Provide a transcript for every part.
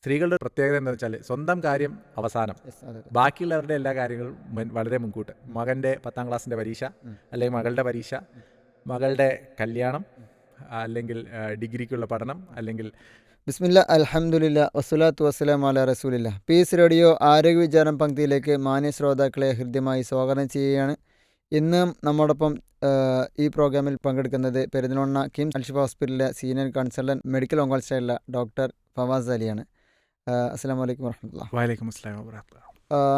സ്ത്രീകളുടെ പ്രത്യേകത എന്താ വെച്ചാൽ സ്വന്തം കാര്യം അവസാനം. ബാക്കിയുള്ളവരുടെ എല്ലാ കാര്യങ്ങളും വളരെ മുൻകൂട്ട്. മകന്റെ പത്താം ക്ലാസ്സിന്റെ പരീക്ഷ അല്ലെങ്കിൽ മകളുടെ പരീക്ഷ മകളുടെ കല്യാണം അല്ലെങ്കിൽ ഡിഗ്രിക്കുള്ള പഠനം അല്ലെങ്കിൽ ബിസ്മില്ല അലഹമുല്ല വസ്സലാത്തു വസ്സലാം അല റസൂലില്ല. പീസ് റേഡിയോ ആരോഗ്യ വിചാരം പങ്ക്തിയിലേക്ക് മാന്യ ശ്രോതാക്കളെ ഹൃദ്യമായി സ്വാഗതം ചെയ്യുകയാണ്. ഇന്ന് നമ്മോടൊപ്പം ഈ പ്രോഗ്രാമിൽ പങ്കെടുക്കുന്നത് പെരുന്തൽമണ്ണ കിംസ് അൽഷിഫ ഹോസ്പിറ്റലിലെ സീനിയർ കൺസൾട്ടന്റ് മെഡിക്കൽ ഓങ്കോളജിസ്റ്റായുള്ള ഡോക്ടർ ഫവാസ് അലിയാണ്. അസ്സാം വലൈക്കും വർഹമത്തുള്ള വാലേക്കും അസ്സാം വാഹമത്തുള്ളാഹി.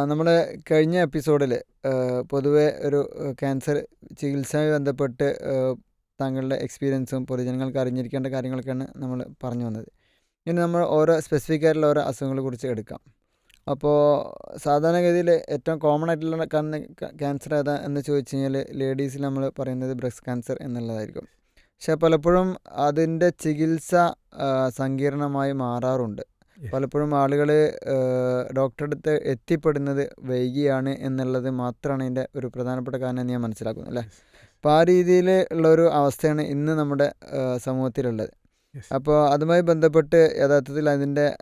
നമ്മൾ കഴിഞ്ഞ എപ്പിസോഡിൽ പൊതുവെ ഒരു ക്യാൻസർ ചികിത്സയുമായി ബന്ധപ്പെട്ട് താങ്കളുടെ എക്സ്പീരിയൻസും പൊതുജനങ്ങൾക്ക് അറിഞ്ഞിരിക്കേണ്ട കാര്യങ്ങളൊക്കെയാണ് നമ്മൾ പറഞ്ഞു വന്നത് ഇനി നമ്മൾ ഓരോ സ്പെസിഫിക് ആയിട്ടുള്ള ഓരോ അസുഖങ്ങളെ കുറിച്ച് എടുക്കാം അപ്പോൾ സാധാരണഗതിയിൽ ഏറ്റവും കോമൺ ആയിട്ടുള്ള കണ്ണ് ക്യാൻസർ ഏതാ എന്ന് ചോദിച്ചു കഴിഞ്ഞാൽ ലേഡീസിൽ നമ്മൾ പറയുന്നത് ബ്രസ്റ്റ് ക്യാൻസർ എന്നുള്ളതായിരിക്കും പക്ഷേ പലപ്പോഴും അതിന്റെ ചികിത്സ സങ്കീർണമായി മാറാറുണ്ട്. പലപ്പോഴും ആളുകൾ ഡോക്ടറെ അടുത്ത് എത്തിപ്പെടുന്നത് വൈകിയാണ് എന്നുള്ളത് മാത്രമാണ് ഇതിന്റെ ഒരു പ്രധാനപ്പെട്ട കാരണം ഞാൻ മനസ്സിലാക്കുന്നു അല്ലേ? അപ്പോൾ ആ രീതിയിൽ ഉള്ളൊരു അവസ്ഥയാണ് ഇന്ന് നമ്മുടെ സമൂഹത്തിലുള്ളത്. അപ്പോൾ അതുമായി ബന്ധപ്പെട്ട് യഥാർത്ഥത്തിൽ അതിന്റെ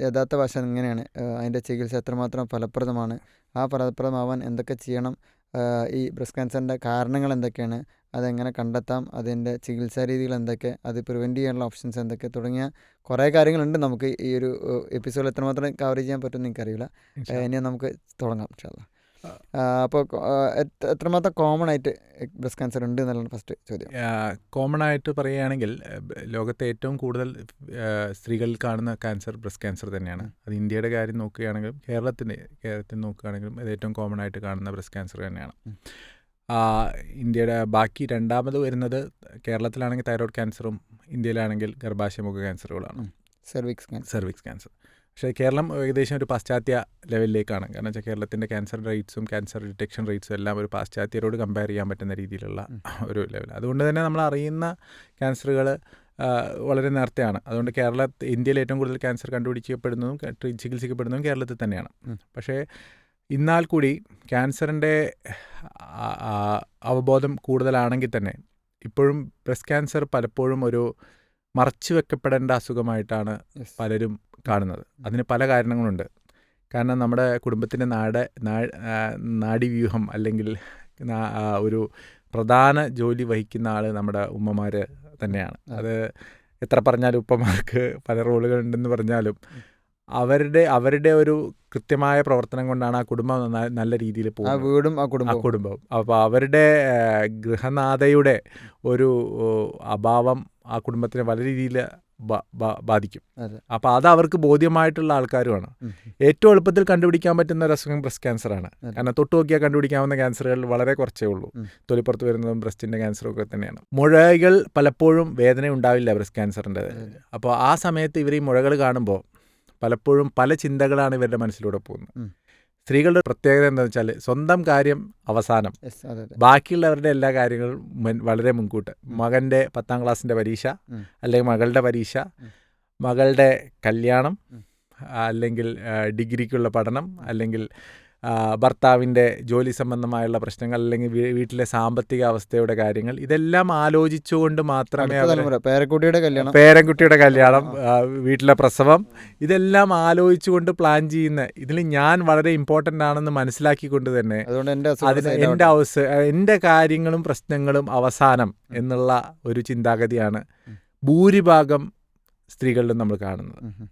യഥാർത്ഥ വശം എങ്ങനെയാണ് അതിന്റെ ചികിത്സ എത്രമാത്രം ഫലപ്രദമാണ് ആ ഫലപ്രദമാവാൻ എന്തൊക്കെ ചെയ്യണം ഈ ബ്രസ്റ്റ് ക്യാൻസറിന്റെ കാരണങ്ങൾ എന്തൊക്കെയാണ് അതെങ്ങനെ കണ്ടെത്താം അതിന്റെ ചികിത്സാ രീതികൾ എന്തൊക്കെ അത് പ്രിവെന്റ് ചെയ്യാനുള്ള ഓപ്ഷൻസ് എന്തൊക്കെ തുടങ്ങിയ കുറേ കാര്യങ്ങളുണ്ട് നമുക്ക് ഈ ഒരു എപ്പിസോഡിൽ എത്രമാത്രം കവർ ചെയ്യാൻ പറ്റുമെന്ന് എനിക്കറിയില്ല. ഇനി നമുക്ക് തുടങ്ങാം ഇൻഷാല്ല. അപ്പോൾ എത്രമാത്രം കോമൺ ആയിട്ട് ബ്രസ്റ്റ് ക്യാൻസർ ഉണ്ട് എന്നുള്ള ഫസ്റ്റ് ചോദ്യം. കോമൺ ആയിട്ട് പറയുകയാണെങ്കിൽ ലോകത്തെ ഏറ്റവും കൂടുതൽ സ്ത്രീകളിൽ കാണുന്ന ക്യാൻസർ ബ്രസ്റ്റ് ക്യാൻസർ തന്നെയാണ്. അത് ഇന്ത്യയുടെ കാര്യം നോക്കുകയാണെങ്കിലും കേരളത്തിന്റെ കേരളത്തിൽ നോക്കുകയാണെങ്കിലും ഇത് ഏറ്റവും കോമൺ ആയിട്ട് കാണുന്ന ബ്രസ്റ്റ് ക്യാൻസർ തന്നെയാണ്. ഇന്ത്യയുടെ ബാക്കി രണ്ടാമത് വരുന്നത് കേരളത്തിലാണെങ്കിൽ തൈറോയ്ഡ് ക്യാൻസറും ഇന്ത്യയിലാണെങ്കിൽ ഗർഭാശയമുഖ ക്യാൻസറുകളാണ്. Cervix cancer. Cervix cancer. പക്ഷേ കേരളം ഏകദേശം ഒരു പാശ്ചാത്യ ലെവലിലേക്കാണ്. കാരണം വെച്ചാൽ കേരളത്തിന്റെ ക്യാൻസർ റേറ്റ്സും ക്യാൻസർ ഡിറ്റക്ഷൻ റേറ്റ്സും എല്ലാം ഒരു പാശ്ചാത്യരോട് കമ്പയർ ചെയ്യാൻ പറ്റുന്ന രീതിയിലുള്ള ഒരു ലെവൽ. അതുകൊണ്ട് തന്നെ നമ്മൾ അറിയുന്ന ക്യാൻസറുകൾ വളരെ നേരത്തെയാണ്. അതുകൊണ്ട് കേരള ഇന്ത്യയിൽ ഏറ്റവും കൂടുതൽ ക്യാൻസർ കണ്ടുപിടിക്കപ്പെടുന്നതും ചികിത്സിക്കപ്പെടുന്നതും കേരളത്തിൽ തന്നെയാണ്. പക്ഷേ എന്നാൽ കൂടി ക്യാൻസറിന്റെ അവബോധം കൂടുതലാണെങ്കിൽ തന്നെ ഇപ്പോഴും ബ്രസ്റ്റ് ക്യാൻസർ പലപ്പോഴും ഒരു മറച്ചു വെക്കപ്പെടേണ്ട അസുഖമായിട്ടാണ് പലരും കാണുന്നത്. അതിന് പല കാരണങ്ങളുണ്ട്. കാരണം നമ്മുടെ കുടുംബത്തിന്റെ നാട് നാ- ആ, നാഡീവ്യൂഹം അല്ലെങ്കിൽ ഒരു പ്രധാന ജോലി വഹിക്കുന്ന ആൾ നമ്മുടെ ഉമ്മമാർ തന്നെയാണ്. അത് എത്ര പറഞ്ഞാലും ഉപ്പമാർക്ക് പല റോളുകളുണ്ടെന്ന് പറഞ്ഞാലും അവരുടെ അവരുടെ ഒരു കൃത്യമായ പ്രവർത്തനം കൊണ്ടാണ് ആ കുടുംബം നല്ല രീതിയിൽ ആ പോകുന്നത്. വീടും ആ ആ കുടുംബവും. കുടുംബം അപ്പോൾ അവരുടെ ഗൃഹനാഥയുടെ ഒരു അഭാവം ആ കുടുംബത്തിനെ വളരെ രീതിയിൽ ബാധിക്കും. അതെ. അപ്പോൾ അത് അവർക്ക് ബോധ്യമായിട്ടുള്ള ആൾക്കാരുമാണ്. ഉം. ഏറ്റവും എളുപ്പത്തിൽ കണ്ടുപിടിക്കാൻ പറ്റുന്ന ഒരു അസുഖം ബ്രസ്റ്റ് ക്യാൻസറാണ്. അതെ. കാരണം തൊട്ട് നോക്കിയാൽ കണ്ടുപിടിക്കാവുന്ന ക്യാൻസറുകൾ വളരെ കുറച്ചേ ഉള്ളൂ. ഉം. തൊലിപ്പുറത്ത് വരുന്നതും ബ്രസ്റ്റിന്റെ ക്യാൻസറും ഒക്കെ തന്നെയാണ്. മുഴകൾ പലപ്പോഴും വേദന ഉണ്ടാവില്ല ബ്രസ്റ്റ് ക്യാൻസറിന്റെ അപ്പോൾ ആ സമയത്ത് ഇവർ ഈ മുഴകൾ കാണുമ്പോൾ പലപ്പോഴും പല ചിന്തകളാണ് ഇവരുടെ മനസ്സിലൂടെ പോകുന്നത്. സ്ത്രീകളുടെ പ്രത്യേകത എന്താണെന്ന് വെച്ചാൽ സ്വന്തം കാര്യം അവസാനം. ബാക്കിയുള്ളവരുടെ എല്ലാ കാര്യങ്ങളും വളരെ മുൻകൂട്ട്. മകന്റെ പത്താം ക്ലാസ്സിന്റെ പരീക്ഷ അല്ലെങ്കിൽ മകളുടെ പരീക്ഷ. മകളുടെ കല്യാണം അല്ലെങ്കിൽ ഡിഗ്രിക്കുള്ള പഠനം അല്ലെങ്കിൽ ഭർത്താവിന്റെ ജോലി സംബന്ധമായുള്ള പ്രശ്നങ്ങൾ അല്ലെങ്കിൽ വീട്ടിലെ സാമ്പത്തിക അവസ്ഥയുടെ കാര്യങ്ങൾ ഇതെല്ലാം ആലോചിച്ചുകൊണ്ട് മാത്രമേ പേരക്കുട്ടിയുടെ കല്യാണം പേരക്കുട്ടിയുടെ കല്യാണം വീട്ടിലെ പ്രസവം ഇതെല്ലാം ആലോചിച്ചുകൊണ്ട് പ്ലാൻ ചെയ്യുന്ന ഇതിൽ ഞാൻ വളരെ ഇമ്പോർട്ടന്റ് ആണെന്ന് മനസ്സിലാക്കിക്കൊണ്ട് തന്നെ എന്റെ അതിന്. അവസ്ഥ എന്റെ കാര്യങ്ങളും പ്രശ്നങ്ങളും അവസാനം എന്നുള്ള ഒരു ചിന്താഗതിയാണ്. ഭൂരിഭാഗം സ്ത്രീകളിലും നമ്മൾ കാണുന്നത്.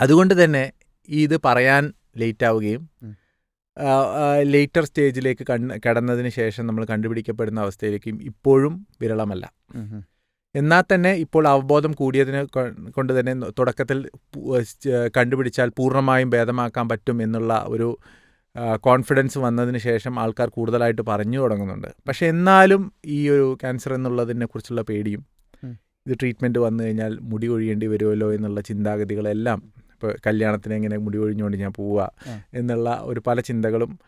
അതുകൊണ്ട് തന്നെ ഇത് പറയാൻ ലേറ്റ് ആവുകയും. ലേറ്റർ സ്റ്റേജിലേക്ക് കണ് കടന്നതിന് ശേഷം നമ്മൾ കണ്ടുപിടിക്കപ്പെടുന്ന അവസ്ഥയിലേക്കും ഇപ്പോഴും വിരളമല്ല. എന്നാൽ തന്നെ ഇപ്പോൾ അവബോധം കൂടിയതിന് കൊണ്ട് തന്നെ തുടക്കത്തിൽ കണ്ടുപിടിച്ചാൽ പൂർണമായും ഭേദമാക്കാൻ പറ്റും എന്നുള്ള ഒരു കോൺഫിഡൻസ് വന്നതിന് ശേഷം ആൾക്കാർ കൂടുതലായിട്ട് പറഞ്ഞു തുടങ്ങുന്നുണ്ട്. പക്ഷെ എന്നാലും ഈ ഒരു ക്യാൻസർ എന്നുള്ളതിനെ കുറിച്ചുള്ള പേടിയും ഇത് ട്രീറ്റ്മെന്റ് വന്നു കഴിഞ്ഞാൽ മുടി ഒഴിയേണ്ടി വരുമല്ലോ എന്നുള്ള ചിന്താഗതികളെല്ലാം ഇപ്പോൾ കല്യാണത്തിന് എങ്ങനെ മുടി ഒഴിഞ്ഞുകൊണ്ട് ഞാൻ പോവുക എന്നുള്ള ഒരു പല ചിന്തകളും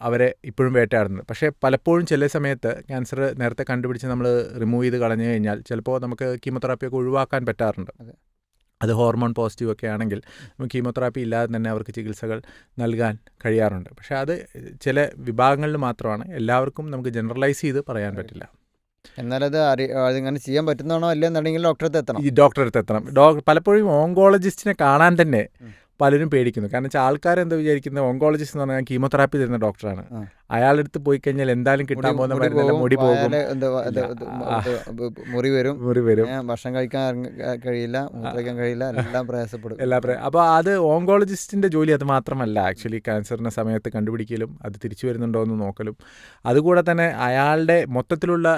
അവരെ ഇപ്പോഴും വേട്ടയാടുന്നത് പക്ഷേ പലപ്പോഴും ചില സമയത്ത് ക്യാൻസർ നേരത്തെ കണ്ടുപിടിച്ച് നമ്മൾ റിമൂവ് ചെയ്ത് കളഞ്ഞു കഴിഞ്ഞാൽ ചിലപ്പോൾ നമുക്ക് കീമോതെറാപ്പിയൊക്കെ ഒഴിവാക്കാൻ പറ്റാറുണ്ട്. അത്. ഹോർമോൺ പോസിറ്റീവ് ഒക്കെ ആണെങ്കിൽ നമുക്ക് കീമോതെറാപ്പി ഇല്ലാതെ തന്നെ അവർക്ക് ചികിത്സകൾ നൽകാൻ കഴിയാറുണ്ട്. പക്ഷേ അത് ചില വിഭാഗങ്ങളിൽ മാത്രമാണ്. എല്ലാവർക്കും നമുക്ക് ജനറലൈസ് ചെയ്ത് പറയാൻ പറ്റില്ല. എന്നാലത് അറി അതിങ്ങനെ ചെയ്യാൻ പറ്റുന്നതാണോ അല്ല എന്നുണ്ടെങ്കിൽ ഡോക്ടറെ എത്തണം. ഈ ഡോക്ടറെ അടുത്ത് എത്തണം. ഡോ പലപ്പോഴും ഓങ്കോളജിസ്റ്റിനെ കാണാൻ തന്നെ പലരും പേടിക്കുന്നു. കാരണം വെച്ചാൽ ആൾക്കാർ എന്താ വിചാരിക്കുന്നത് ഓങ്കോളജിസ്റ്റ് എന്ന് പറഞ്ഞാൽ കീമോതെറാപ്പി തരുന്ന ഡോക്ടറാണ്. അയാളുടെ അടുത്ത് പോയി കഴിഞ്ഞാൽ എന്തായാലും കിട്ടാൻ പോകുന്ന മരുന്നല്ല മുടി പോകും. മുറി വരും. മുറി വരും. ഭക്ഷണം കഴിക്കാൻ കഴിയില്ല കഴിയില്ല എല്ലാം പ്രയാസപ്പെടും. എല്ലാ പ്രയാസം അപ്പോൾ അത് ഓങ്കോളജിസ്റ്റിന്റെ ജോലി അത് മാത്രമല്ല. ആക്ച്വലി ക്യാൻസറിന്റെ സമയത്ത് കണ്ടുപിടിക്കലും അത് തിരിച്ചു വരുന്നുണ്ടോ എന്ന് നോക്കലും. അതുകൂടെ തന്നെ അയാളുടെ മൊത്തത്തിലുള്ള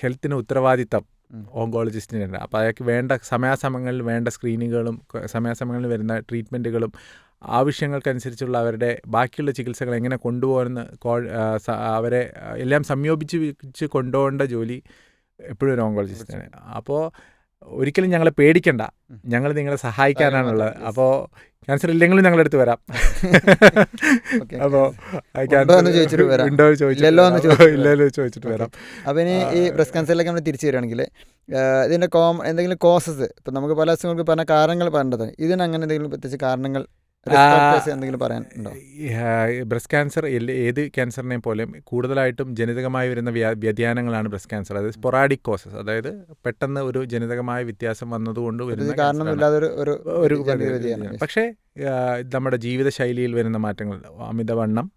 ഹെൽത്തിന് ഉത്തരവാദിത്തം ഓങ്കോളജിസ്റ്റിന്. ഉണ്ട് അപ്പോൾ അയാൾക്ക് വേണ്ട സമയാസമയങ്ങളിൽ വേണ്ട സ്ക്രീനിങ്ങുകളും സമയാസമയങ്ങളിൽ വരുന്ന ട്രീറ്റ്മെന്റുകളും ആവശ്യങ്ങൾക്കനുസരിച്ചുള്ള അവരുടെ ബാക്കിയുള്ള ചികിത്സകൾ എങ്ങനെ കൊണ്ടുപോകുന്ന കോ അവരെ എല്ലാം സംയോപിച്ച് വെച്ച് കൊണ്ടുപോകേണ്ട ജോലി എപ്പോഴും ഒരു ഓങ്കോളജിസ്റ്റാണ്. അപ്പോൾ ഒരിക്കലും ഞങ്ങളെ പേടിക്കണ്ട. ഞങ്ങൾ നിങ്ങളെ സഹായിക്കാനാണുള്ളത്. അപ്പോൾ ക്യാൻസർ ഇല്ലെങ്കിലും ഞങ്ങളുടെ അടുത്ത് വരാം. അപ്പോൾ ഉണ്ടോ ചോദിച്ചിട്ട് വരാം. ഉണ്ടോ ചോദിച്ചിട്ട് ഇല്ലല്ലോ വരാം. ചോദിച്ചിട്ട് ഇല്ലല്ലോ എന്ന് ചോദിച്ചിട്ട് വരാം. അപ്പം ഇനി ഈ ബ്രസ്റ്റ് ക്യാൻസറിലേക്ക് നമ്മൾ തിരിച്ചു വരികയാണെങ്കിൽ ഇതിന്റെ കോം എന്തെങ്കിലും കോസസ് ഇപ്പം നമുക്ക് പല അസുഖങ്ങൾക്ക് പറഞ്ഞ കാരണങ്ങൾ പറഞ്ഞതാണ് ഇതിനങ്ങനെ എന്തെങ്കിലും പ്രത്യേകിച്ച് കാരണങ്ങൾ എന്തെങ്കിലും പറയാൻ ഉണ്ടോ ബ്രസ്റ്റ് ക്യാൻസർ ഏത് ക്യാൻസറിനെ പോലെയും കൂടുതലായിട്ടും ജനിതകമായി വരുന്ന വ്യ- വ്യതിയാനങ്ങളാണ് ബ്രസ്റ്റ് ക്യാൻസർ. അതായത് സ്പൊറാഡിക് കോസസ് അതായത് പെട്ടെന്ന് ഒരു ജനിതകമായ വ്യത്യാസം വന്നതുകൊണ്ട് വരുന്ന ഒരു. പക്ഷേ നമ്മുടെ ജീവിതശൈലിയിൽ വരുന്ന മാറ്റങ്ങൾ അമിതവണ്ണം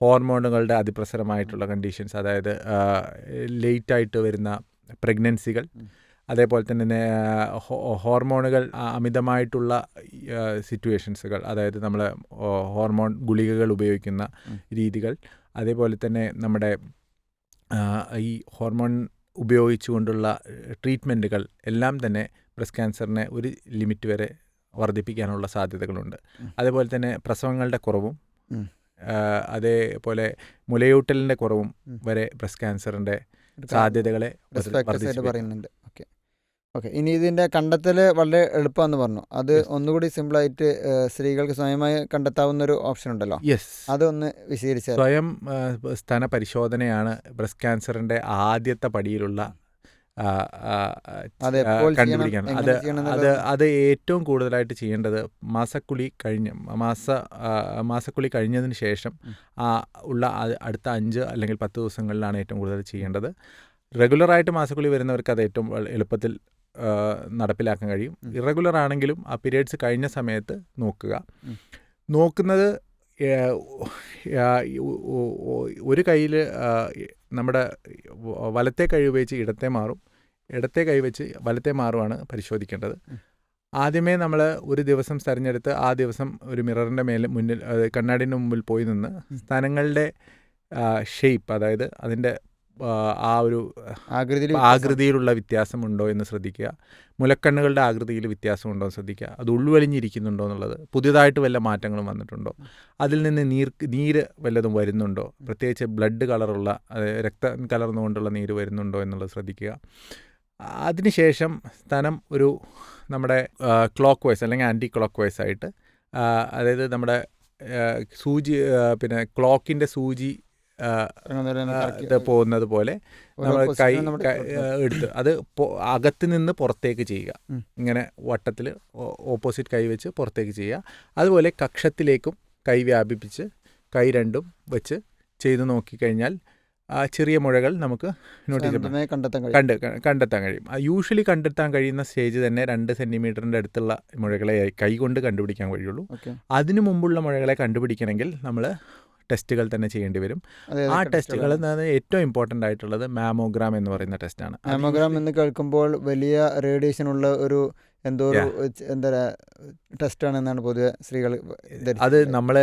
ഹോർമോണുകളുടെ അതിപ്രസരമായിട്ടുള്ള കണ്ടീഷൻസ് അതായത് ലേറ്റായിട്ട് വരുന്ന പ്രഗ്നൻസികൾ. അതേപോലെ തന്നെ ഹോർമോണുകൾ അമിതമായിട്ടുള്ള സിറ്റുവേഷൻസുകൾ അതായത് നമ്മൾ ഹോർമോൺ ഗുളികകൾ ഉപയോഗിക്കുന്ന രീതികൾ അതേപോലെ തന്നെ നമ്മുടെ ഈ ഹോർമോൺ ഉപയോഗിച്ചുകൊണ്ടുള്ള ട്രീറ്റ്മെന്റുകൾ എല്ലാം തന്നെ ബ്രസ്റ്റ് ക്യാൻസറിനെ ഒരു ലിമിറ്റ് വരെ വർദ്ധിപ്പിക്കാനുള്ള സാധ്യതകളുണ്ട്. അതേപോലെ തന്നെ പ്രസവങ്ങളുടെ കുറവും അതേപോലെ മുലയൂട്ടലിന്റെ കുറവും വരെ ബ്രസ്റ്റ് ക്യാൻസറിന്റെ സാധ്യതകളെ വർദ്ധിച്ചു പറയുന്നുണ്ട്. ഓക്കെ. ഇനി ഇതിന്റെ കണ്ടെത്തൽ വളരെ എളുപ്പമാണെന്ന് പറഞ്ഞു. അത്. ഒന്നുകൂടി സിമ്പിളായിട്ട് സ്ത്രീകൾക്ക് സ്വയമായി കണ്ടെത്താവുന്ന ഒരു ഓപ്ഷൻ ഉണ്ടല്ലോ. യെസ് അതൊന്ന് വിശദീകരിച്ച സ്വയം സ്ഥന പരിശോധനയാണ് ബ്രസ്റ്റ് ക്യാൻസറിന്റെ ആദ്യത്തെ പടിയിലുള്ള ആ, അത് അത് അത് ഏറ്റവും കൂടുതലായിട്ട് ചെയ്യേണ്ടത് മാസക്കുളി കഴിഞ്ഞ് മാസ മാസക്കുളി കഴിഞ്ഞതിന് ശേഷം ആ ഉള്ള അടുത്ത അഞ്ച് അല്ലെങ്കിൽ പത്ത് ദിവസങ്ങളിലാണ് ഏറ്റവും കൂടുതൽ ചെയ്യേണ്ടത്. റെഗുലറായിട്ട് മാസക്കുളി വരുന്നവർക്ക് അത് ഏറ്റവും എളുപ്പത്തിൽ നടപ്പിലാക്കാൻ കഴിയും. ഇറഗുലർ ആണെങ്കിലും ആ പീരിയഡ്സ് കഴിഞ്ഞ സമയത്ത് നോക്കുക. നോക്കുന്നത് ഒരു കയ്യിൽ നമ്മുടെ വലത്തെ കൈ ഉപയോഗിച്ച് ഇടത്തെ മാറും. ഇടത്തെ കൈ വെച്ച് വലത്തെ മാറുമാണ് പരിശോധിക്കേണ്ടത്. ആദ്യമേ നമ്മൾ ഒരു ദിവസം തെരഞ്ഞെടുത്ത് ആ ദിവസം ഒരു മിററിന്റെ മേലെ മുന്നിൽ കണ്ണാടിന്റെ മുമ്പിൽ പോയി നിന്ന് സ്ഥാനങ്ങളുടെ ഷേപ്പ് അതായത് അതിന്റെ ആ, ഒരു ആകൃതിയിൽ ആകൃതിയിലുള്ള വ്യത്യാസമുണ്ടോ എന്ന് ശ്രദ്ധിക്കുക. മുലക്കണ്ണുകളുടെ ആകൃതിയിൽ വ്യത്യാസമുണ്ടോ എന്ന് ശ്രദ്ധിക്കുക. അത് ഉള്ളുവലിഞ്ഞിരിക്കുന്നുണ്ടോ എന്നുള്ളത്. പുതിയതായിട്ട് വല്ല മാറ്റങ്ങളും വന്നിട്ടുണ്ടോ? അതിൽ നിന്ന് നീർ നീര് വല്ലതും വരുന്നുണ്ടോ? പ്രത്യേകിച്ച് ബ്ലഡ് കളറുള്ള രക്ത കലർന്നുകൊണ്ടുള്ള നീര് വരുന്നുണ്ടോ എന്നുള്ളത് ശ്രദ്ധിക്കുക. അതിനുശേഷം സ്ഥലം ഒരു നമ്മുടെ ക്ലോക്ക് വൈസ് അല്ലെങ്കിൽ ആന്റി ക്ലോക്ക് വൈസ് ആയിട്ട് അതായത് നമ്മുടെ സൂചി പിന്നെ ക്ലോക്കിന്റെ സൂചി പോകുന്നത് പോലെ നമ്മൾ കൈ എടുത്ത് അത് അകത്ത് നിന്ന് പുറത്തേക്ക് ചെയ്യുക. ഇങ്ങനെ വട്ടത്തിൽ ഓപ്പോസിറ്റ് കൈ വെച്ച് പുറത്തേക്ക് ചെയ്യുക. അതുപോലെ കക്ഷത്തിലേക്കും കൈ വ്യാപിപ്പിച്ച് കൈ രണ്ടും വെച്ച് ചെയ്ത് നോക്കിക്കഴിഞ്ഞാൽ ആ ചെറിയ മുഴകൾ നമുക്ക് നോട്ടീസ് കണ്ട് കണ്ടെത്താൻ കഴിയും. യൂഷ്വലി കണ്ടെത്താൻ കഴിയുന്ന സ്റ്റേജ് തന്നെ രണ്ട് സെന്റിമീറ്ററിന്റെ അടുത്തുള്ള മുഴകളെ കൈ കൊണ്ട് കണ്ടുപിടിക്കാൻ കഴിയുള്ളൂ. അതിനു മുമ്പുള്ള മുഴകളെ കണ്ടുപിടിക്കണമെങ്കിൽ നമ്മൾ ടെസ്റ്റുകൾ തന്നെ ചെയ്യേണ്ടി വരും. ആ ടെസ്റ്റുകൾ ഏറ്റവും ഇമ്പോർട്ടന്റ് ആയിട്ടുള്ളത് മാമോഗ്രാം എന്ന് പറയുന്ന ടെസ്റ്റാണ്. മാമോഗ്രാം എന്ന് കേൾക്കുമ്പോൾ വലിയ റേഡിയേഷൻ ഉള്ള ഒരു എന്തോ എന്താ ടെസ്റ്റാണ് എന്നാണ് പൊതുവെ സ്ത്രീകൾ അത് നമ്മൾ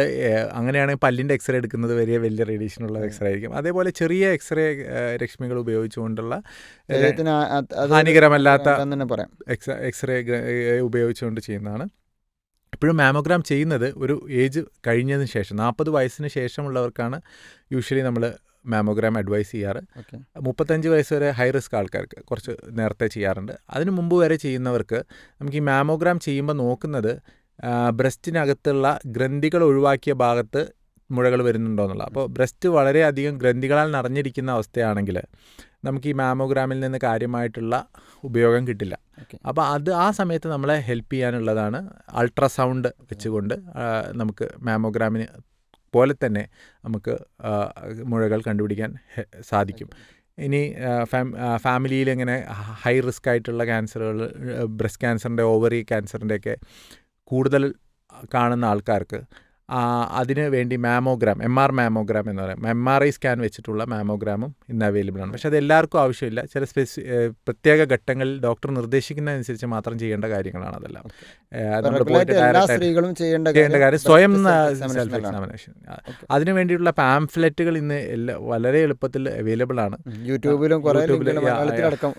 അങ്ങനെയാണെങ്കിൽ പല്ലിന്റെ എക്സ്റേ എടുക്കുന്നത് വലിയ വലിയ റേഡിയേഷൻ ഉള്ള എക്സ്റേ ആയിരിക്കും. അതേപോലെ ചെറിയ എക്സ്റേ രശ്മികൾ ഉപയോഗിച്ചുകൊണ്ടുള്ള ഹാനികരമല്ലാത്ത തന്നെ പറയാം. എക്സ് എക്സ്റേ ഉപയോഗിച്ചുകൊണ്ട് ചെയ്യുന്നതാണ്. ഇപ്പോഴും മാമോഗ്രാം ചെയ്യുന്നത് ഒരു ഏജ് കഴിഞ്ഞതിന് ശേഷം നാൽപ്പത് വയസ്സിന് ശേഷമുള്ളവർക്കാണ് യൂഷ്വലി നമ്മൾ മാമോഗ്രാം അഡ്വൈസ് ചെയ്യാറ്. മുപ്പത്തഞ്ച് വയസ്സ് വരെ ഹൈ റിസ്ക് ആൾക്കാർക്ക് കുറച്ച് നേരത്തെ ചെയ്യാറുണ്ട്. അതിന് മുമ്പ് വരെ ചെയ്യുന്നവർക്ക് നമുക്ക് ഈ മാമോഗ്രാം ചെയ്യുമ്പോൾ നോക്കുന്നത് ബ്രസ്റ്റിനകത്തുള്ള ഗ്രന്ഥികൾ ഒഴിവാക്കിയ ഭാഗത്ത് മുഴകൾ വരുന്നുണ്ടോ എന്നുള്ളത്. അപ്പോൾ ബ്രസ്റ്റ് വളരെയധികം ഗ്രന്ഥികളാൽ നിറഞ്ഞിരിക്കുന്ന അവസ്ഥയാണെങ്കിൽ നമുക്ക് ഈ മാമോഗ്രാമിൽ നിന്ന് കാര്യമായിട്ടുള്ള ഉപയോഗം കിട്ടില്ല. അപ്പോൾ അത് ആ സമയത്ത് നമ്മളെ ഹെൽപ്പ് ചെയ്യാനുള്ളതാണ് അൾട്രാസൗണ്ട് വെച്ചുകൊണ്ട് നമുക്ക് മാമോഗ്രാമിന് പോലെ തന്നെ നമുക്ക് മുഴകൾ കണ്ടുപിടിക്കാൻ സാധിക്കും. ഇനി ഫാം ഫാമിലിയിൽ ഇങ്ങനെ ഹൈ റിസ്ക് ആയിട്ടുള്ള ക്യാൻസറുകൾ ബ്രസ്റ്റ് ക്യാൻസറിന്റെ ഓവറി ക്യാൻസറിന്റെയൊക്കെ കൂടുതൽ കാണുന്ന ആൾക്കാർക്ക് അതിന് വേണ്ടി മാമോഗ്രാം എം ആർ മാമോഗ്രാം എന്ന് പറയും. എം ആർ ഐ സ്കാൻ വെച്ചിട്ടുള്ള മാമോഗ്രാമും ഇന്ന് അവൈലബിൾ ആണ്. പക്ഷേ അത് എല്ലാവർക്കും ആവശ്യമില്ല. ചില സ്പെസി പ്രത്യേക ഘട്ടങ്ങളിൽ ഡോക്ടർ നിർദ്ദേശിക്കുന്നതനുസരിച്ച് മാത്രം ചെയ്യേണ്ട കാര്യങ്ങളാണ് അതെല്ലാം. സ്ത്രീകളും ചെയ്യേണ്ട കാര്യം സ്വയം സെൽഫ് എക്സാമിനേഷൻ അതിന് വേണ്ടിയുള്ള പാംഫ്ലെറ്റുകൾ ഇന്ന് എല്ലാ വളരെ എളുപ്പത്തിൽ അവൈലബിൾ ആണ്. യൂട്യൂബിലും.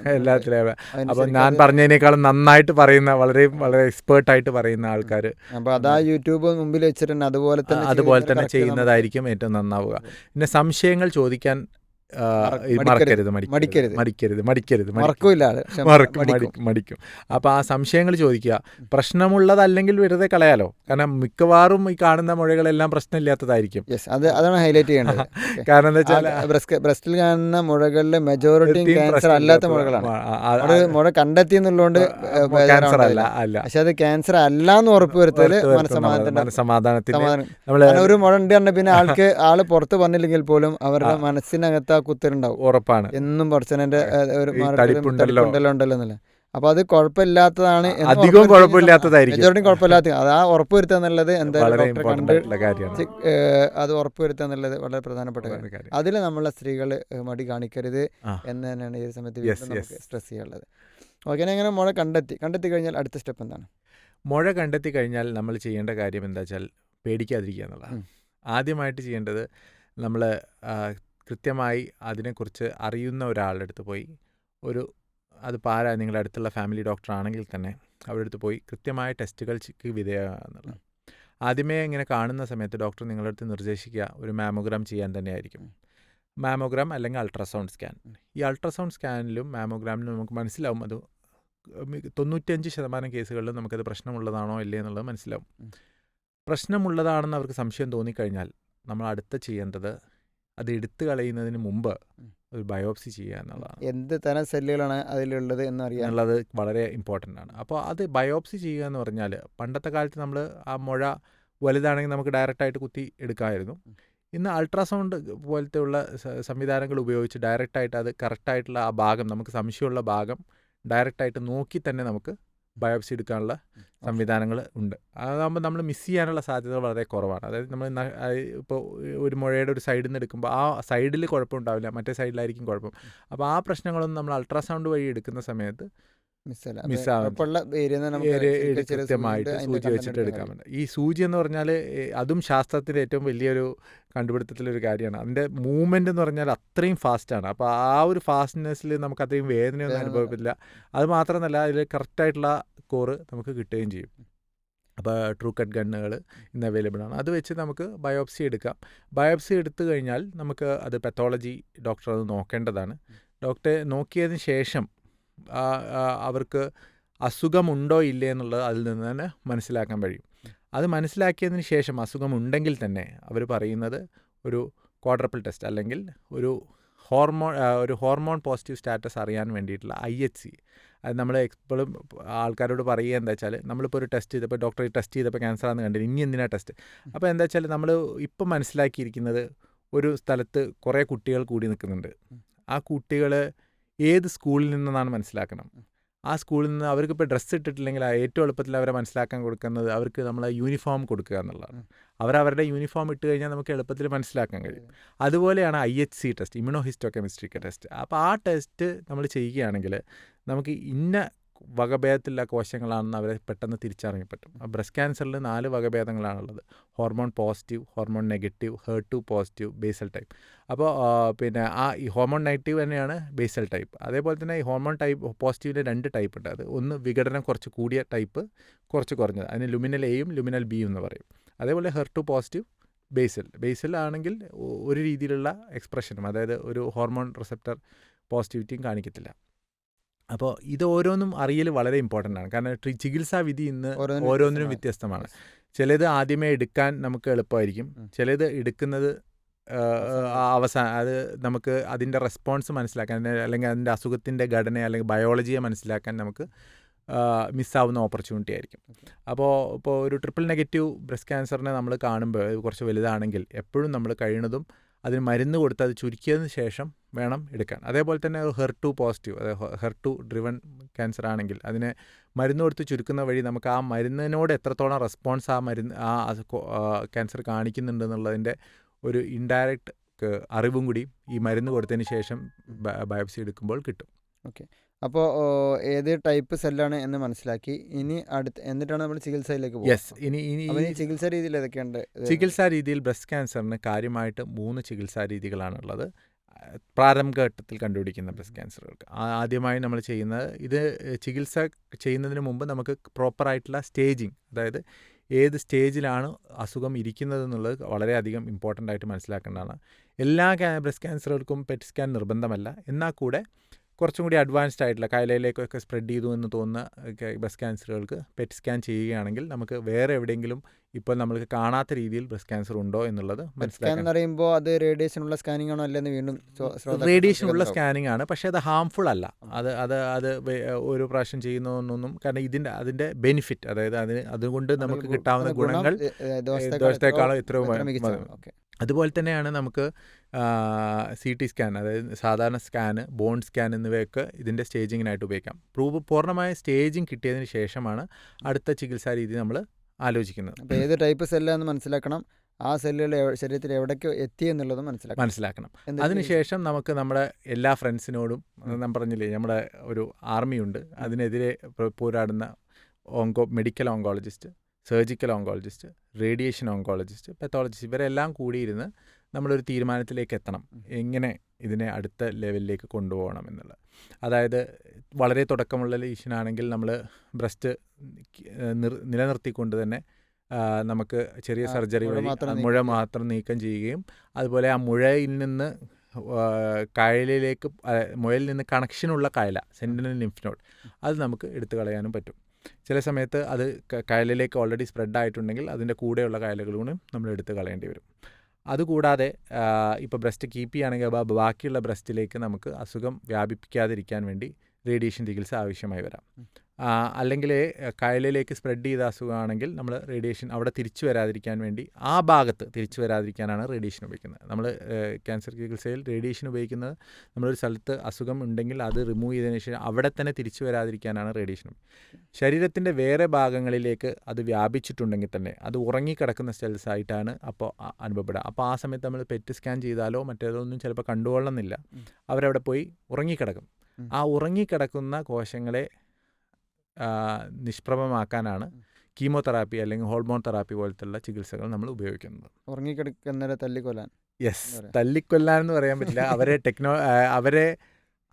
എല്ലാത്തിലും. അപ്പോൾ ഞാൻ അത് പറഞ്ഞതിനേക്കാളും നന്നായിട്ട് പറയുന്ന വളരെ വളരെ എക്സ്പേർട്ടായിട്ട് പറയുന്ന ആൾക്കാർ അപ്പോൾ അതാ യൂട്യൂബ് മുമ്പിൽ വെച്ചിട്ടുണ്ട് അതുപോലെ തന്നെ അതുപോലെ തന്നെ ചെയ്യുന്നതായിരിക്കും ഏറ്റവും നന്നാവുക. പിന്നെ സംശയങ്ങൾ ചോദിക്കാൻ മറക്കരുത് മടിക്കരുത്. മടിക്കരുത് മടിക്കരുത്. മടിക്കരുത് മറക്കൂല ആൾ മറക്കും മടിക്കും. അപ്പോൾ ആ സംശയങ്ങൾ ചോദിക്കുക. പ്രശ്നമുള്ളതല്ലെങ്കിൽ വെറുതെ കളയാലോ? കാരണം മിക്കവാറും ഈ കാണുന്ന മുഴകളെല്ലാം പ്രശ്നമില്ലാത്തതായിരിക്കും. അത് അതാണ് ഹൈലൈറ്റ് ചെയ്യേണ്ടത്. കാരണം എന്താ വെച്ചാൽ ബ്രസ്റ്റിൽ കാണുന്ന മുഴകളിലെ മെജോറിറ്റി ക്യാൻസർ അല്ലാത്ത മുഴകളാണ്. അത് മുഴ കണ്ടെത്തി എന്നുള്ളതുകൊണ്ട് ക്യാൻസർ അല്ല അല്ല. പക്ഷെ അത് ക്യാൻസർ അല്ല എന്ന് ഉറപ്പ് വരുത്തൽ മനസ്സമാധാനത്തിന്റെ മനസമാധാനത്തിന് സമാധാനം. നമ്മൾ കാരണം ഒരു മുഴ ഉണ്ട് പിന്നെ ആൾക്ക് ആൾ പുറത്ത് വന്നില്ലെങ്കിൽ പോലും അവരുടെ മനസ്സിനകത്ത് കുത്തലുണ്ടാവും ഉറപ്പാണ്. എന്നും കുറച്ചതിന്റെ ഒരു തടിപ്പുണ്ടല്ലോ. ഉണ്ടല്ലോ എന്നല്ല അപ്പൊ അത് കുഴപ്പമില്ലാത്തതാണ് അധികം കുഴപ്പമില്ലാത്തതായിരിക്കും. കുഴപ്പമില്ലാത്ത അത് ആ ഉറപ്പ് എന്നുള്ളത് എന്തായാലും അത് ഉറപ്പ് എന്നുള്ളത് വളരെ പ്രധാനപ്പെട്ട കാര്യം. അതിൽ അതിൽ നമ്മളെ സ്ത്രീകൾ മടി കാണിക്കരുത്. എന്ന് തന്നെയാണ് ഈ സമയത്ത് നമുക്ക്. സ്ട്രെസ് ചെയ്യാനുള്ളത്. ഓക്കെ അങ്ങനെ മുഴ കണ്ടെത്തി. കണ്ടെത്തി കഴിഞ്ഞാൽ അടുത്ത സ്റ്റെപ്പ് എന്താണ്? മുഴ കണ്ടെത്തി കഴിഞ്ഞാൽ നമ്മൾ ചെയ്യേണ്ട കാര്യം എന്താ വെച്ചാൽ പേടിക്കാതിരിക്കുക എന്നുള്ളതാണ്. ആദ്യമായിട്ട് ചെയ്യേണ്ടത് നമ്മൾ കൃത്യമായി അതിനെക്കുറിച്ച് അറിയുന്ന ഒരാളുടെ അടുത്ത് പോയി. ഒരു അത് പാരാ നിങ്ങളുടെ അടുത്തുള്ള ഫാമിലി ഡോക്ടർ ആണെങ്കിൽ തന്നെ അവരുടെ അടുത്ത് പോയി കൃത്യമായ ടെസ്റ്റുകൾക്ക് വിധേയമാകുന്നുള്ളത് ആദ്യമേ ഇങ്ങനെ കാണുന്ന സമയത്ത് ഡോക്ടർ നിങ്ങളുടെ അടുത്ത് നിർദ്ദേശിക്കുക ഒരു മാമോഗ്രാം ചെയ്യാൻ തന്നെയായിരിക്കും. മാമോഗ്രാം അല്ലെങ്കിൽ അൾട്രാസൗണ്ട് സ്കാൻ. ഈ അൾട്രാസൗണ്ട് സ്കാനിലും മാമോഗ്രാമിലും നമുക്ക് മനസ്സിലാവും അത് തൊണ്ണൂറ്റിയഞ്ച് ശതമാനം കേസുകളിലും നമുക്കത് പ്രശ്നമുള്ളതാണോ ഇല്ലേ എന്നുള്ളത് മനസ്സിലാവും. പ്രശ്നമുള്ളതാണെന്ന് അവർക്ക് സംശയം തോന്നിക്കഴിഞ്ഞാൽ നമ്മൾ അടുത്ത ചെയ്യേണ്ടത് അത് എടുത്തു കളയുന്നതിന് മുമ്പ്. ഒരു ബയോപ്സി ചെയ്യുക എന്നുള്ളതാണ്. എന്ത് തരം സെല്ലുകളാണ് അതിലുള്ളത് എന്ന് അറിയാനുള്ളത് വളരെ ഇമ്പോർട്ടന്റ് ആണ്. അപ്പോൾ അത് ബയോപ്സി ചെയ്യുക എന്ന് പറഞ്ഞാൽ പണ്ടത്തെ കാലത്ത് നമ്മൾ ആ മുഴ വലുതാണെങ്കിൽ നമുക്ക് ഡയറക്റ്റായിട്ട് കുത്തി എടുക്കാമായിരുന്നു. ഇന്ന് അൾട്രാസൗണ്ട് പോലത്തെ ഉള്ള സംവിധാനങ്ങൾ ഉപയോഗിച്ച് ഡയറക്റ്റായിട്ട് അത് കറക്റ്റായിട്ടുള്ള ആ ഭാഗം നമുക്ക് സംശയമുള്ള ഭാഗം ഡയറക്റ്റായിട്ട് നോക്കി തന്നെ നമുക്ക് ബയോപ്സി എടുക്കാനുള്ള സംവിധാനങ്ങൾ ഉണ്ട്. അതാകുമ്പോൾ നമ്മൾ മിസ് ചെയ്യാനുള്ള സാധ്യത വളരെ കുറവാണ്. അതായത് നമ്മൾ ഇപ്പോൾ ഒരു മുഴയുടെ ഒരു സൈഡിൽ നിന്ന് എടുക്കുമ്പോൾ ആ സൈഡിൽ കുഴപ്പമുണ്ടാവില്ല. മറ്റേ സൈഡിലായിരിക്കും കുഴപ്പം. അപ്പോൾ ആ പ്രശ്നങ്ങളൊന്നും നമ്മൾ അൾട്രാസൗണ്ട് വഴി എടുക്കുന്ന സമയത്ത് കൃത്യമായിട്ട് സൂചി വെച്ചിട്ട് എടുക്കാൻ പറ്റും. ഈ സൂചി എന്ന് പറഞ്ഞാൽ അതും ശാസ്ത്രത്തിന്റെ ഏറ്റവും വലിയൊരു കണ്ടുപിടുത്തത്തിലൊരു കാര്യമാണ്. അതിന്റെ മൂവ്മെന്റ് എന്ന് പറഞ്ഞാൽ അത്രയും ഫാസ്റ്റാണ് അപ്പോൾ ആ ഒരു ഫാസ്റ്റ്നെസ്സിൽ നമുക്ക് അത്രയും വേദനയൊന്നും വേദന അനുഭവപ്പെടില്ല. അത് മാത്രമല്ല അതിൽ കറക്റ്റായിട്ടുള്ള കോറ് നമുക്ക് കിട്ടുകയും ചെയ്യും. അപ്പോൾ ട്രൂ കട്ട് ഗണ്ണുകൾ ഇന്ന് അവൈലബിൾ ആണ്. അത് വെച്ച് നമുക്ക് ബയോപ്സി എടുക്കാം. ബയോപ്സി എടുത്തു കഴിഞ്ഞാൽ നമുക്ക് അത് പെത്തോളജി ഡോക്ടർ അത് നോക്കേണ്ടതാണ്. ഡോക്ടറെ നോക്കിയതിന് ശേഷം അവർക്ക് അസുഖമുണ്ടോ ഇല്ലേ എന്നുള്ളത് അതിൽ നിന്ന് തന്നെ മനസ്സിലാക്കാൻ കഴിയും. അത് മനസ്സിലാക്കിയതിന് ശേഷം അസുഖമുണ്ടെങ്കിൽ തന്നെ അവർ പറയുന്നത് ഒരു ക്വാഡ്രപ്പിൾ ടെസ്റ്റ് അല്ലെങ്കിൽ ഒരു ഹോർമോൺ ഒരു ഹോർമോൺ പോസിറ്റീവ് സ്റ്റാറ്റസ് അറിയാൻ വേണ്ടിയിട്ടുള്ള ഐ എച്ച് സി. അത് നമ്മൾ എപ്പോഴും ആൾക്കാരോട് പറയുക എന്താ വെച്ചാൽ നമ്മളിപ്പോൾ ഒരു ടെസ്റ്റ് ചെയ്തപ്പോൾ ഡോക്ടർ ടെസ്റ്റ് ചെയ്തപ്പോൾ ക്യാൻസർ ആണെന്ന് കണ്ടില്ല ഇനി എന്തിനാണ് ടെസ്റ്റ്? അപ്പോൾ എന്താ വെച്ചാൽ നമ്മൾ ഇപ്പം മനസ്സിലാക്കിയിരിക്കുന്നത് ഒരു സ്ഥലത്ത് കുറേ കുട്ടികൾ കൂടി നിൽക്കുന്നുണ്ട്. ആ കുട്ടികൾ ഏത് സ്കൂളിൽ നിന്നാണ് മനസ്സിലാക്കണം? ആ സ്കൂളിൽ നിന്ന് അവർക്ക് ഇപ്പോൾ ഡ്രസ്സ് ഇട്ടിട്ടില്ലെങ്കിൽ ആ ഏറ്റവും എളുപ്പത്തിൽ അവരെ മനസ്സിലാക്കാൻ കൊടുക്കുന്നത് അവർക്ക് നമ്മൾ യൂണിഫോം കൊടുക്കുക എന്നുള്ളതാണ്. അവരവരുടെ യൂണിഫോം ഇട്ട് കഴിഞ്ഞാൽ നമുക്ക് എളുപ്പത്തിൽ മനസ്സിലാക്കാൻ കഴിയും. അതുപോലെയാണ് ഐ എച്ച് സി ടെസ്റ്റ് ഇമ്യൂണോ ഹിസ്റ്റോ കെമിസ്ട്രിക്ക് ടെസ്റ്റ് അപ്പോൾ ആ ടെസ്റ്റ് നമ്മൾ ചെയ്യുകയാണെങ്കിൽ നമുക്ക് ഇന്ന വകഭേദത്തിലുള്ള കോശങ്ങളാണെന്ന് അവരെ പെട്ടെന്ന് തിരിച്ചറിയാൻ പറ്റും. ബ്രസ്റ്റ് ക്യാൻസറിൽ നാല് വകഭേദങ്ങളാണുള്ളത്. Hormone positive hormone negative HER two positive basal type. അപ്പോൾ പിന്നെ ആ ഈ ഹോർമോൺ നെഗറ്റീവ് തന്നെയാണ് ബേസൽ ടൈപ്പ്. അതേപോലെ തന്നെ ഈ ഹോർമോൺ ടൈപ്പ് പോസിറ്റീവിന്റെ രണ്ട് ടൈപ്പ് ഉണ്ട്. അത് ഒന്ന് വിഘടനം കുറച്ച് കൂടിയ ടൈപ്പ് കുറച്ച് കുറഞ്ഞത്. അതിന് ലുമിനൽ എയും ലുമിനൽ ബിയും എന്ന് പറയും. അതേപോലെ HER two positive basal. Basal ആണെങ്കിൽ ഒരു രീതിയിലുള്ള എക്സ്പ്രഷനും അതായത് ഒരു ഹോർമോൺ റിസപ്റ്റർ പോസിറ്റിവിറ്റിയും കാണിക്കത്തില്ല. അപ്പോൾ ഇത് ഓരോന്നും അറിയൽ വളരെ ഇമ്പോർട്ടന്റ് ആണ്. കാരണം ചികിത്സാ വിധി ഇന്ന് ഓരോന്നിനും വ്യത്യസ്തമാണ്. ചിലത് ആദ്യമേ എടുക്കാൻ നമുക്ക് എളുപ്പമായിരിക്കും. ചിലത് എടുക്കുന്നത് അവസാനം. അത് നമുക്ക് അതിന്റെ റെസ്പോൺസ് മനസ്സിലാക്കാൻ അല്ലെങ്കിൽ അതിന്റെ അസുഖത്തിന്റെ ഘടന അല്ലെങ്കിൽ ബയോളജിയെ മനസ്സിലാക്കാൻ നമുക്ക് മിസ്സാവുന്ന ഓപ്പർച്യൂണിറ്റി ആയിരിക്കും. അപ്പോൾ ഇപ്പോൾ ഒരു ട്രിപ്പിൾ നെഗറ്റീവ് ബ്രസ്റ്റ് ക്യാൻസറിനെ നമ്മൾ കാണുമ്പോൾ കുറച്ച് വലുതാണെങ്കിൽ എപ്പോഴും നമ്മൾ കഴിയുന്നതും അതിന് മരുന്ന് കൊടുത്ത് അത് ചുരുക്കിയതിന് ശേഷം വേണം എടുക്കാൻ. അതേപോലെ തന്നെ ഹെർ ടു പോസിറ്റീവ് അതായത് ഹെർ ടു ഡ്രിവൺ ക്യാൻസർ ആണെങ്കിൽ അതിനെ മരുന്ന് കൊടുത്ത് ചുരുക്കുന്ന വഴി നമുക്ക് ആ മരുന്നിനോട് എത്രത്തോളം റെസ്പോൺസ് ആ മരുന്ന് ആ ക്യാൻസർ കാണിക്കുന്നുണ്ട് എന്നുള്ളതിന്റെ ഒരു ഇൻഡയറക്റ്റ് അറിവും കൂടി ഈ മരുന്ന് കൊടുത്തതിന് ശേഷം ബയോപ്സി എടുക്കുമ്പോൾ കിട്ടും. അപ്പോൾ ഏത് ടൈപ്പ് സെല്ലാണ് എന്ന് മനസ്സിലാക്കി. ഇനി അടുത്ത് എന്നിട്ടാണ് നമ്മൾ ചികിത്സയിലേക്ക് യെസ്. ഇനി ഇനി ചികിത്സാ രീതിയിൽ ഏതൊക്കെയുണ്ട്? ചികിത്സാ രീതിയിൽ ബ്രസ്റ്റ് ക്യാൻസറിന് കാര്യമായിട്ട് മൂന്ന് ചികിത്സാ രീതികളാണുള്ളത്. പ്രാരംഭഘട്ടത്തിൽ കണ്ടുപിടിക്കുന്ന ബ്രസ്റ്റ് ക്യാൻസറുകൾക്ക്. ആദ്യമായി നമ്മൾ ചെയ്യുന്നത് ഇത് ചികിത്സ ചെയ്യുന്നതിന് മുമ്പ് നമുക്ക് പ്രോപ്പറായിട്ടുള്ള സ്റ്റേജിങ് അതായത് ഏത് സ്റ്റേജിലാണ് അസുഖം ഇരിക്കുന്നത് എന്നുള്ളത് വളരെയധികം ഇമ്പോർട്ടന്റ് ആയിട്ട് മനസ്സിലാക്കേണ്ടതാണ്. എല്ലാ ബ്രസ്റ്റ് ക്യാൻസറുകൾക്കും പെറ്റ് സ്കാൻ നിർബന്ധമല്ല. എന്നാൽ കൂടെ കുറച്ചും കൂടി അഡ്വാൻസ്ഡ് ആയിട്ടുള്ള കലയിലേക്കൊക്കെ സ്പ്രെഡ് ചെയ്തു എന്ന് തോന്നുന്ന ബ്രസ്റ്റ് ക്യാൻസറുകൾക്ക് പെറ്റ് സ്കാൻ ചെയ്യുകയാണെങ്കിൽ നമുക്ക് വേറെ എവിടെയെങ്കിലും ഇപ്പോൾ നമ്മൾക്ക് കാണാത്ത രീതിയിൽ ബ്രസ്റ്റ് ക്യാൻസർ ഉണ്ടോ എന്നുള്ളത് മനസ്സിലാക്കാൻ എന്ന് പറയുമ്പോൾ അത് റേഡിയേഷനുള്ള സ്കാനിംഗ് ആണോ അല്ലെന്ന് വീണ്ടും ശ്രോതാക്കൾ റേഡിയേഷൻ ഉള്ള ശ്രദ്ധിക്കുന്നുണ്ടാവും. സ്കാനിങ് ആണ് പക്ഷേ അത് ഹാംഫുൾ അല്ല അത് അത് അത് ഒരു പ്രാവശ്യം ചെയ്യുന്നൊന്നും കാരണം ഇതിന്റെ അതിന്റെ ബെനിഫിറ്റ് അതായത് അതിന് അതുകൊണ്ട് നമുക്ക് കിട്ടാവുന്ന ഗുണം, ഗുണങ്ങൾ ദോഷത്തെക്കാളും എത്രയോ- ഓക്കെ. അതുപോലെ തന്നെയാണ് നമുക്ക് സി ടി സ്കാൻ അതായത് സാധാരണ സ്കാന് ബോൺ സ്കാൻ എന്നിവയൊക്കെ ഇതിന്റെ സ്റ്റേജിങ്ങിനായിട്ട് ഉപയോഗിക്കാം. പ്രൂവ് പൂർണമായ സ്റ്റേജിങ് കിട്ടിയതിന് ശേഷമാണ് അടുത്ത ചികിത്സാ രീതി നമ്മൾ ആലോചിക്കുന്നത്. അപ്പോൾ ഏത് ടൈപ്പ് സെല്ലാന്ന് മനസ്സിലാക്കണം. ആ സെല്ലുകൾ ശരീരത്തിൽ എവിടേക്ക് എത്തി എന്നുള്ളത് മനസ്സിലാക്കണം. മനസ്സിലാക്കണം. അതിനുശേഷം നമുക്ക് നമ്മുടെ എല്ലാ ഫ്രണ്ട്സിനോടും ഞാൻ പറഞ്ഞില്ലേ നമ്മുടെ ഒരു ആർമിയുണ്ട്. അതിനെതിരെ പോരാടുന്ന onco medical oncologist. Surgical oncologist radiation oncologist pathologist ഇവരെല്ലാം കൂടിയിരുന്ന് നമ്മളൊരു തീരുമാനത്തിലേക്ക് എത്തണം എങ്ങനെ ഇതിനെ അടുത്ത ലെവലിലേക്ക് കൊണ്ടുപോകണം എന്നുള്ളത്. അതായത് വളരെ തുടക്കമുള്ള ലീഷനാണെങ്കിൽ നമ്മൾ ബ്രസ്റ്റ് നിലനിർത്തിക്കൊണ്ട് തന്നെ നമുക്ക് ചെറിയ സർജറി മുഴ വഴി മാത്രം നീക്കം മുഴ മാത്രം നീക്കം ചെയ്യുകയും അതുപോലെ ആ മുഴയിൽ നിന്ന് കായലിലേക്ക് കയലിലേക്ക് മുഴയിൽ നിന്ന് കണക്ഷനുള്ള കയല സെന്റിനൽ ലിംഫ് നോഡ് അത് നമുക്ക് എടുത്തു കളയാനും പറ്റും. ചില സമയത്ത് അത് കയലിലേക്ക് ഓൾറെഡി സ്പ്രെഡ് ആയിട്ടുണ്ടെങ്കിൽ അതിന്റെ കൂടെയുള്ള കയലുകളും നമ്മൾ എടുത്ത് കളയേണ്ടി വരും. അതുകൂടാതെ ഇപ്പോൾ ബ്രസ്റ്റ് കീപ്പ് ചെയ്യുകയാണെങ്കിൽ ബാക്കിയുള്ള ബ്രസ്റ്റിലേക്ക് നമുക്ക് അസുഖം വ്യാപിപ്പിക്കാതിരിക്കാൻ വേണ്ടി റേഡിയേഷൻ ചികിത്സ ആവശ്യമായി വരാം. അല്ലെങ്കിൽ കയലിലേക്ക് സ്പ്രെഡ് ചെയ്ത അസുഖമാണെങ്കിൽ നമ്മൾ റേഡിയേഷൻ അവിടെ തിരിച്ചു വരാതിരിക്കാൻ വേണ്ടി ആ ഭാഗത്ത് തിരിച്ചു വരാതിരിക്കാനാണ് റേഡിയേഷൻ ഉപയോഗിക്കുന്നത് നമ്മൾ ക്യാൻസർ ചികിത്സയിൽ റേഡിയേഷൻ ഉപയോഗിക്കുന്നത് നമ്മളൊരു സ്ഥലത്ത് അസുഖം ഉണ്ടെങ്കിൽ അത് റിമൂവ് ചെയ്തതിന് ശേഷം അവിടെ തന്നെ തിരിച്ചു വരാതിരിക്കാനാണ് റേഡിയേഷൻ ശരീരത്തിന്റെ വേറെ ഭാഗങ്ങളിലേക്ക് അത് വ്യാപിച്ചിട്ടുണ്ടെങ്കിൽ തന്നെ അത് ഉറങ്ങിക്കിടക്കുന്ന സെൽസ് ആയിട്ടാണ് അപ്പോൾ അനുഭവപ്പെടുക അപ്പോൾ ആ സമയത്ത് നമ്മൾ പെറ്റ് സ്കാൻ ചെയ്താലോ മറ്റേതോ ഒന്നും ചിലപ്പോൾ കണ്ടുകൊള്ളുന്നില്ല. അവരവിടെ പോയി ഉറങ്ങിക്കിടക്കും. ആ ഉറങ്ങിക്കിടക്കുന്ന കോശങ്ങളെ നിഷ്പ്രഭമാക്കാനാണ്. കീമോതെറാപ്പി അല്ലെങ്കിൽ ഹോർമോൺ തെറാപ്പി പോലത്തുള്ള ചികിത്സകൾ നമ്മൾ ഉപയോഗിക്കുന്നത്. ഉറങ്ങിക്കിടക്കുന്നവരെ തല്ലിക്കൊല്ലാൻ. യെസ് തല്ലിക്കൊല്ലാൻ എന്ന് പറയാൻ പറ്റില്ല. അവരെ ടെക്നോ അവരെ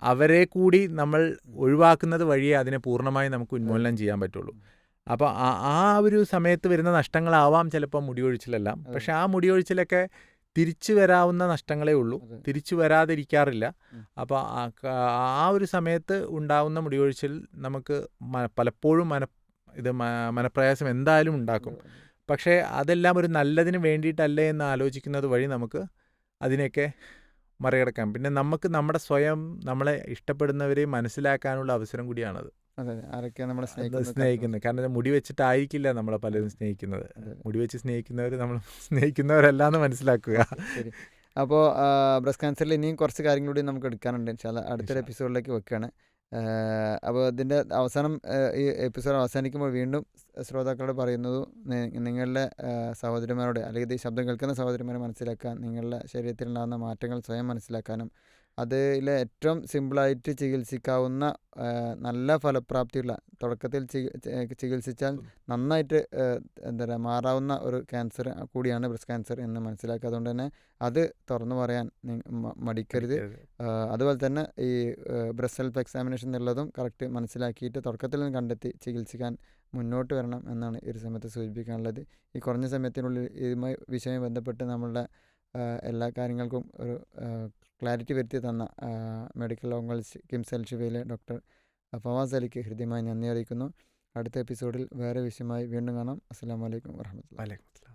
അവരെ കൂടി നമ്മൾ ഒഴിവാക്കുന്നത് വഴിയേ അതിനെ പൂർണമായി നമുക്ക് ഉന്മൂലനം ചെയ്യാൻ പറ്റുള്ളൂ. അപ്പോൾ ആ ആ ഒരു സമയത്ത് വരുന്ന നഷ്ടങ്ങളാവാം ചിലപ്പോൾ മുടിയൊഴിച്ചിലെല്ലാം. പക്ഷെ ആ മുടിയൊഴിച്ചിലൊക്കെ തിരിച്ചു വരാവുന്ന നഷ്ടങ്ങളേ ഉള്ളൂ. തിരിച്ചു വരാതിരിക്കാറില്ല. അപ്പോൾ ആ ഒരു സമയത്ത് ഉണ്ടാവുന്ന മുടിയൊഴിച്ചിൽ നമുക്ക് പലപ്പോഴും മന ഇത് മനപ്രയാസം എന്തായാലും ഉണ്ടാക്കും. പക്ഷേ അതെല്ലാം ഒരു നല്ലതിന് വേണ്ടിയിട്ടല്ലേ എന്ന് ആലോചിക്കുന്നത് വഴി നമുക്ക് അതിനെയൊക്കെ മറികടക്കാം. പിന്നെ നമുക്ക് നമ്മുടെ സ്വയം നമ്മളെ ഇഷ്ടപ്പെടുന്നവരെ മനസ്സിലാക്കാനുള്ള അവസരം കൂടിയാണത്. അതെ അതെ. ആരൊക്കെയാണ് നമ്മളെ സ്നേഹിക്കുന്നത്? കാരണം മുടി വെച്ചിട്ടായിരിക്കില്ല നമ്മളെ പലരും സ്നേഹിക്കുന്നത്. മുടി വെച്ച് സ്നേഹിക്കുന്നവർ നമ്മൾ സ്നേഹിക്കുന്നവരല്ല എന്ന് മനസ്സിലാക്കുക അപ്പോൾ ബ്രസ്റ്റ് ക്യാൻസറിൽ ഇനിയും കുറച്ച് കാര്യങ്ങൾ കൂടി നമുക്ക് എടുക്കാനുണ്ട് ചില അടുത്തൊരു എപ്പിസോഡിലേക്ക് വെക്കുകയാണ് അപ്പോൾ ഇതിന്റെ അവസാനം ഈ എപ്പിസോഡ് അവസാനിക്കുമ്പോൾ വീണ്ടും ശ്രോതാക്കളോട് പറയുന്നത് നിങ്ങളുടെ സഹോദരന്മാരോട് സഹോദരിമാരോട് അല്ലെങ്കിൽ ഈ ശബ്ദം കേൾക്കുന്ന സഹോദരിമാരെ മനസ്സിലാക്കാൻ നിങ്ങളുടെ ശരീരത്തിലുണ്ടാകുന്ന മാറ്റങ്ങൾ സ്വയം മനസ്സിലാക്കാനും അതിൽ ഏറ്റവും സിമ്പിളായിട്ട് ചികിത്സിക്കാവുന്ന നല്ല ഫലപ്രാപ്തിയുള്ള തുടക്കത്തിൽ ചികിത്സിച്ചാൽ നന്നായിട്ട് എന്താ പറയുക മാറാവുന്ന ഒരു ക്യാൻസർ കൂടിയാണ് ബ്രസ്റ്റ് ക്യാൻസർ എന്ന് മനസ്സിലാക്കുക. അതുകൊണ്ട് തന്നെ അത് തുറന്നു പറയാൻ മടിക്കരുത്. അതുപോലെ തന്നെ ഈ ബ്രസ്റ്റ് സെൽഫ് എക്സാമിനേഷൻ എന്നുള്ളതും കറക്റ്റ് മനസ്സിലാക്കിയിട്ട് തുടക്കത്തിൽ നിന്ന് കണ്ടെത്തി ചികിത്സിക്കാൻ മുന്നോട്ട് വരണം എന്നാണ് ഈ ഒരു സമയത്ത് സൂചിപ്പിക്കാനുള്ളത്. ഈ കുറഞ്ഞ സമയത്തിനുള്ളിൽ ഇതുമായി വിഷയവുമായി ബന്ധപ്പെട്ട് നമ്മളുടെ എല്ലാ കാര്യങ്ങൾക്കും ഒരു ക്ലാരിറ്റി വരുത്തി തന്ന മെഡിക്കൽ ഓങ്കോളജി കിംസ് എൽഷിവയിലെ ഡോക്ടർ ഫവാസ് അലിക്ക് ഹൃദ്യമായി നന്ദി അറിയിക്കുന്നു. അടുത്ത എപ്പിസോഡിൽ വേറെ വിഷയമായി വീണ്ടും കാണാം. അസ്സാം വലൈക്കും അസ്സലാം